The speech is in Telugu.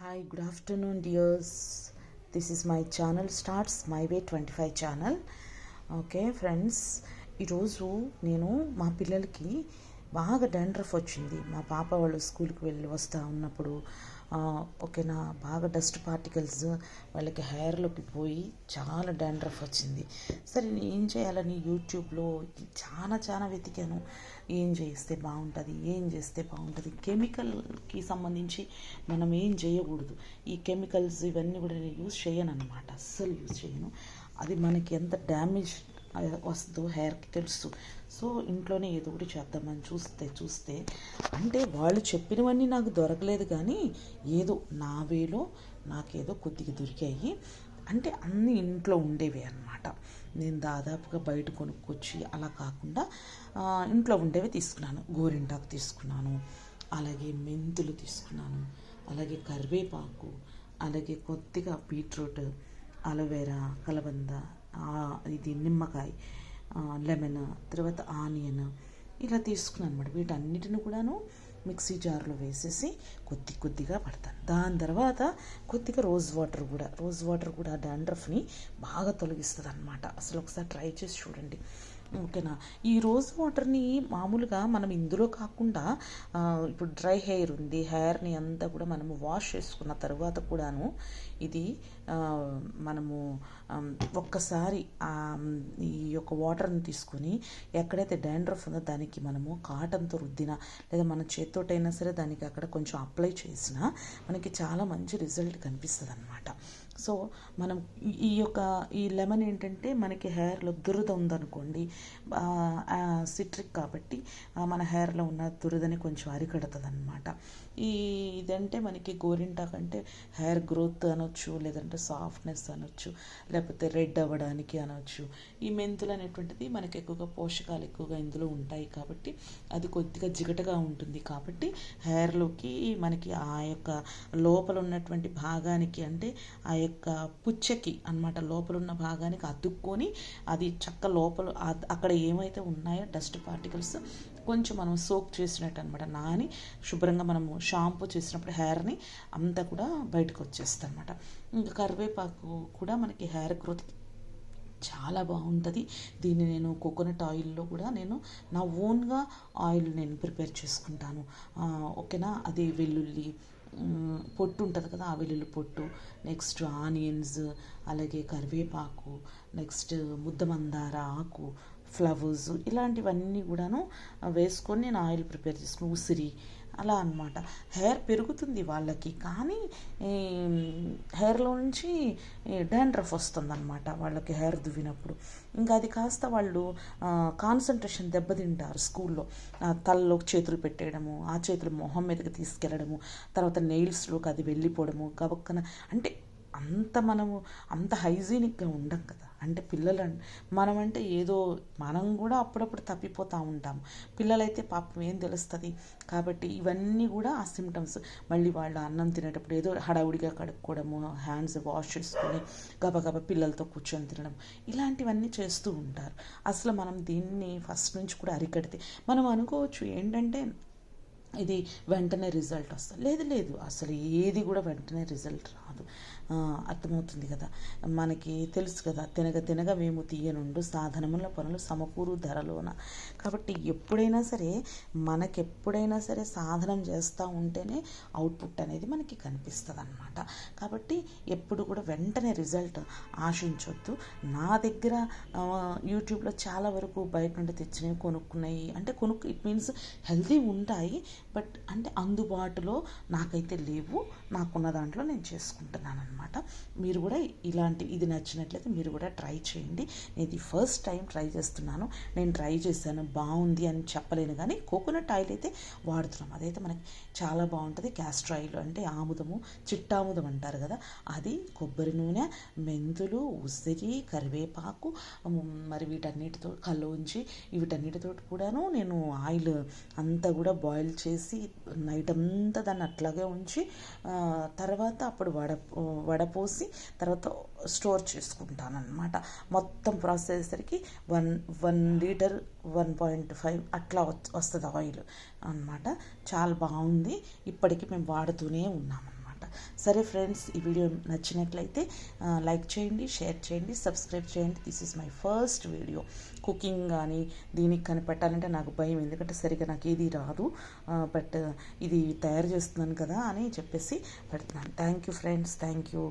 Hi good afternoon dears this is my channel starts my way twenty five channel okay friends ఈరోజు నేను మా పిల్లలకి బాగా డాండ్రఫ్ వచ్చింది. మా పాప వాళ్ళు స్కూల్కి వెళ్ళి వస్తూ ఉన్నప్పుడు ఓకేనా బాగా డస్ట్ పార్టికల్స్ వాళ్ళకి హెయిర్లోకి పోయి చాలా డాండ్రఫ్ వచ్చింది. సరే నేను ఏం చేయాలని యూట్యూబ్లో చాలా చాలా వెతికాను. ఏం చేస్తే బాగుంటుంది ఏం చేస్తే బాగుంటుంది కెమికల్కి సంబంధించి మనం ఏం చేయకూడదు. ఈ కెమికల్స్ ఇవన్నీ కూడా నేను యూజ్ చేయను అనమాట అస్సలు యూజ్ చేయను. అది మనకి ఎంత డ్యామేజ్ వస్తుందో హెయిర్కి తెలుసు. సో ఇంట్లోనే ఏదో ఒకటి చేద్దామని చూస్తే చూస్తే అంటే వాళ్ళు చెప్పినవన్నీ నాకు దొరకలేదు కానీ ఏదో నా వేలో నాకేదో కొద్దిగా దొరికాయి. అంటే అన్నీ ఇంట్లో ఉండేవి అన్నమాట. నేను దాదాపుగా బయట కొనుక్కొచ్చి అలా కాకుండా ఇంట్లో ఉండేవి తీసుకున్నాను. గోరింటాకు తీసుకున్నాను. అలాగే మెంతులు తీసుకున్నాను. అలాగే కరివేపాకు అలాగే కొద్దిగా బీట్రూట్ అలోవెరా కలబంద ఇది నిమ్మకాయ లెమన్ తర్వాత ఆనియన్ ఇలా తీసుకున్నాను అనమాట వీటన్నిటిని కూడాను మిక్సీ జార్లో వేసేసి కొద్ది కొద్దిగా పడతాను. దాని తర్వాత కొద్దిగా రోజ్ వాటర్ కూడా రోజ్ వాటర్ కూడా డాండ్రఫ్ని బాగా తొలగిస్తుంది అనమాట అసలు ఒకసారి ట్రై చేసి చూడండి. ఓకేనా? ఈ రోజ్ వాటర్ని మామూలుగా మనం ఇందులో కాకుండా ఇప్పుడు డ్రై హెయిర్ ఉంది. హెయిర్ని అంతా కూడా మనము వాష్ చేసుకున్న తర్వాత కూడాను ఇది మనము ఒక్కసారి ఈ యొక్క వాటర్ని తీసుకొని ఎక్కడైతే డాండ్రఫ్ ఉందో దానికి మనము కాటన్తో రుద్దినా లేదా మన చేత్తోటైనా సరే దానికి అక్కడ కొంచెం అప్లై చేసినా మనకి చాలా మంచి రిజల్ట్ కనిపిస్తుంది అనమాట సో మనం ఈ- యొక్క ఈ లెమన్ ఏంటంటే మనకి హెయిర్లో దురద ఉందనుకోండి సిట్రిక్ కాబట్టి మన హెయిర్లో ఉన్న దురదని కొంచెం అరికడుతుంది అనమాట ఈ ఇదంటే మనకి గోరింటాకు అంటే హెయిర్ గ్రోత్ అనొచ్చు లేదంటే సాఫ్ట్నెస్ అనొచ్చు లేకపోతే రెడ్ అవ్వడానికి అనొచ్చు. ఈ మెంతులు అనేటువంటిది మనకి ఎక్కువగా పోషకాలు ఎక్కువగా ఇందులో ఉంటాయి కాబట్టి అది కొద్దిగా జిగటగా ఉంటుంది కాబట్టి హెయిర్లోకి మనకి ఆ యొక్క లోపల ఉన్నటువంటి భాగానికి అంటే ఆ యొక్క పుచ్చకి అన్నమాట లోపల ఉన్న భాగానికి అతుక్కొని అది చక్క లోపల అక్కడ ఏమైతే ఉన్నాయో డస్ట్ పార్టికల్స్ కొంచెం మనం సోక్ చేసినట్టు అనమాట నాని శుభ్రంగా మనము షాంపూ చేసినప్పుడు హెయిర్ని అంతా కూడా బయటకు వచ్చేస్తుంది అనమాట ఇంకా కరివేపాకు కూడా మనకి హెయిర్ గ్రోత్ చాలా బాగుంటుంది. దీన్ని నేను కోకోనట్ ఆయిల్లో కూడా నేను నా ఓన్గా ఆయిల్ నేను ప్రిపేర్ చేసుకుంటాను. ఓకేనా? అది వెల్లుల్లి పొట్టు ఉంటుంది కదా ఆ వెల్లుల్లి పొట్టు నెక్స్ట్ ఆనియన్స్ అలాగే కరివేపాకు నెక్స్ట్ ముద్దమందార ఆకు ఫ్లవర్స్ ఇలాంటివన్నీ కూడాను వేసుకొని నేను ఆయిల్ ప్రిపేర్ చేసుకుని ఉసిరి అలా అనమాట హెయిర్ పెరుగుతుంది వాళ్ళకి. కానీ ఈ, హెయిర్లో నుంచి డాండ్రఫ్ వస్తుంది అనమాట వాళ్ళకి హెయిర్ దువ్వినప్పుడు. ఇంకా అది కాస్త వాళ్ళు కాన్సన్ట్రేషన్ దెబ్బతింటారు స్కూల్లో. తలలోకి తలలో చేతులు పెట్టేయడము ఆ చేతులు మొహం మీదకి తీసుకెళ్ళడము తర్వాత నెయిల్స్లోకి అది వెళ్ళిపోవడము గబక్కన. అంటే అంత మనము అంత హైజీనిక్గా ఉండం కదా. అంటే పిల్లలు మనం అంటే ఏదో మనం కూడా అప్పుడప్పుడు తప్పిపోతూ ఉంటాం. పిల్లలైతే పాపం ఏం తెలుస్తుంది? కాబట్టి ఇవన్నీ కూడా ఆ సిమ్టమ్స్ మళ్ళీ వాళ్ళు అన్నం తినేటప్పుడు ఏదో హడావుడిగా కడుక్కోవడము హ్యాండ్స్ వాష్ చేసుకొని గబగబా పిల్లలతో కూర్చొని తినడం ఇలాంటివన్నీ చేస్తూ ఉంటారు. అసలు మనం దీన్ని ఫస్ట్ నుంచి కూడా అరికడితే మనం అనుకోవచ్చు ఏంటంటే ఇది వెంటనే రిజల్ట్ వస్తుంది. లేదు లేదు అసలు ఏది కూడా వెంటనే రిజల్ట్ రాదు. అర్థమవుతుంది కదా. మనకి తెలుసు కదా తినగ తినగ మేము తీయనుండు సాధనముల పనులు సమకూరు ధరలోన. కాబట్టి ఎప్పుడైనా సరే మనకెప్పుడైనా సరే సాధనం చేస్తూ ఉంటేనే అవుట్పుట్ అనేది మనకి కనిపిస్తుంది అనమాట కాబట్టి ఎప్పుడు కూడా వెంటనే రిజల్ట్ ఆశించొద్దు. నా దగ్గర యూట్యూబ్లో చాలా వరకు బయట నుండి తెచ్చినవి కొనుక్కున్నాయి. అంటే కొనుక్కు ఇట్ మీన్స్ హెల్తీ ఉంటాయి బట్ అంటే అందుబాటులో నాకైతే లేవు. నాకున్న దాంట్లో నేను చేసుకుంటున్నాను అనమాట మీరు కూడా ఇలాంటి ఇది నచ్చినట్లయితే మీరు కూడా ట్రై చేయండి. నేను ఇది ఫస్ట్ టైం ట్రై చేస్తున్నాను. నేను ట్రై చేశాను. బాగుంది అని చెప్పలేను కానీ కోకోనట్ ఆయిల్ అయితే వాడుతున్నాం. అదైతే మనకి చాలా బాగుంటుంది. క్యాస్టర్ ఆయిల్ అంటే ఆముదము చిట్టాముదం అంటారు కదా. అది కొబ్బరి నూనె మెంతులు ఉసిరి కరివేపాకు మరి వీటన్నిటితో కల్లోంచి వీటన్నిటితో కూడాను నేను ఆయిల్ అంతా కూడా బాయిల్ చేసి నైట్ అంతా దాన్ని అట్లాగే ఉంచి తర్వాత అప్పుడు వడ వడపోసి తర్వాత స్టోర్ చేసుకుంటాను అనమాట మొత్తం ప్రాసెస్ అయ్యేసరికి one one litre one point five అట్లా వస్తుంది ఆయిల్ అన్నమాట. చాలా బాగుంది. ఇప్పటికీ మేము వాడుతూనే ఉన్నాం అనమాట సరే ఫ్రెండ్స్ ఈ వీడియో నచ్చినట్లయితే లైక్ చేయండి షేర్ చేయండి సబ్స్క్రైబ్ చేయండి. This is my first video cooking కానీ దీనికి కానీ పెట్టాలంటే నాకు భయం. ఎందుకంటే సరిగ్గా నాకు ఏది రాదు. బట్ ఇది తయారు చేస్తున్నాను కదా అని చెప్పేసి పెడుతున్నాను. Thank you friends thank you